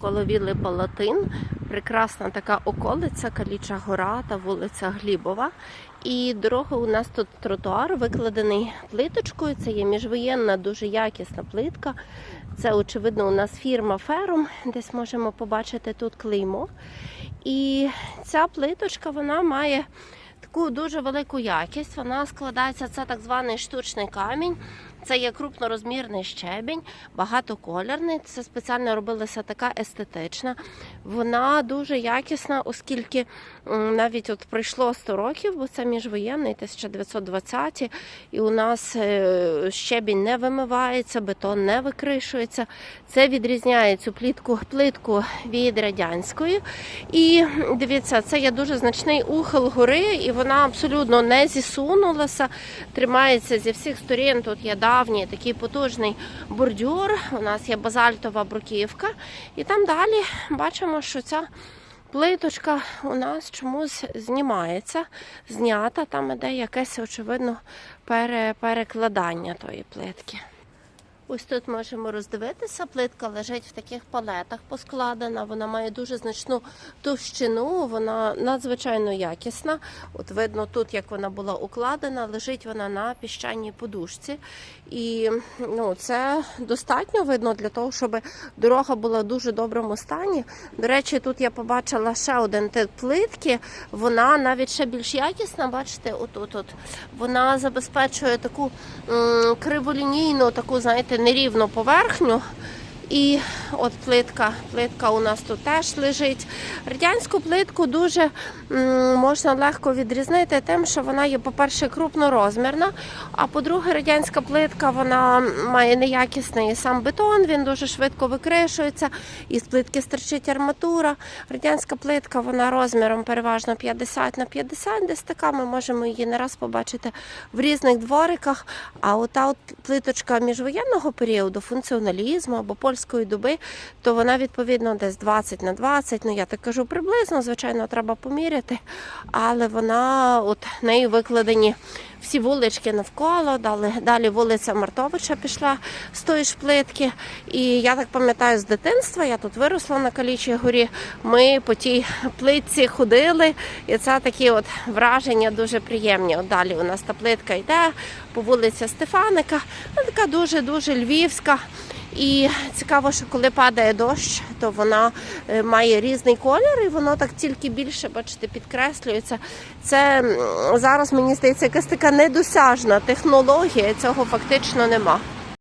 Коло Вілли Палатин прекрасна така околиця, Каліча Гора та вулиця Глібова. І дорога у нас тут тротуар викладений плиточкою. Це є міжвоєнна, дуже якісна плитка. Це, очевидно, у нас фірма Ферум. Десь можемо побачити тут клеймо. І ця плиточка вона має таку дуже велику якість. Вона складається, це так званий штучний камінь. Це є крупнорозмірний щебінь, багатоколірний. Це спеціально робилася така естетична. Вона дуже якісна, оскільки навіть от пройшло 100 років, бо це міжвоєнний 1920 і у нас е, щебінь не вимивається, бетон не викришується. Це відрізняє цю плітку, плитку від радянської. І дивіться, це є дуже значний ухил гори, і вона абсолютно не зісунулася, тримається зі всіх сторін. Тут є давній такий потужний бордюр. У нас є базальтова бруківка, і там далі бачимо, що ця. Плиточка у нас чомусь знімається, знята, там іде якесь, очевидно, перекладання тої плитки. Ось тут можемо роздивитися, плитка лежить в таких палетах поскладена. Вона має дуже значну товщину, вона надзвичайно якісна. От видно тут, як вона була укладена, лежить вона на піщаній подушці. І ну, це достатньо видно для того, щоб дорога була в дуже доброму стані. До речі, тут я побачила ще один тип плитки. Вона навіть ще більш якісна. Бачите, отут от вона забезпечує таку криволінійну, таку, знаєте, нерівну поверхню. І от плитка, плитка у нас тут теж лежить. Радянську плитку дуже можна легко відрізнити тим, що вона є, по-перше, крупнорозмірна, а по-друге, радянська плитка вона має неякісний сам бетон, він дуже швидко викришується, і з плитки стерчить арматура. Радянська плитка вона розміром переважно 50 на 50, десь така ми можемо її не раз побачити в різних двориках. А ота от плиточка міжвоєнного періоду, функціоналізму або польської доби, то вона відповідно десь 20 на 20. Ну я так кажу приблизно, звичайно, треба поміряти, але вона от нею викладені всі вулички навколо. Далі, далі вулиця Мартовича пішла з тої ж плитки. І я так пам'ятаю з дитинства, я тут виросла на Калічій горі. Ми по тій плитці ходили, і це такі от враження дуже приємні. От далі у нас та плитка йде по вулиці Стефаника, ну, така дуже дуже львівська. І цікаво, що коли падає дощ, то вона е, має різний колір, і воно так тільки більше, бачите, підкреслюється. Це зараз мені здається якась така недосяжна технологія, цього фактично нема.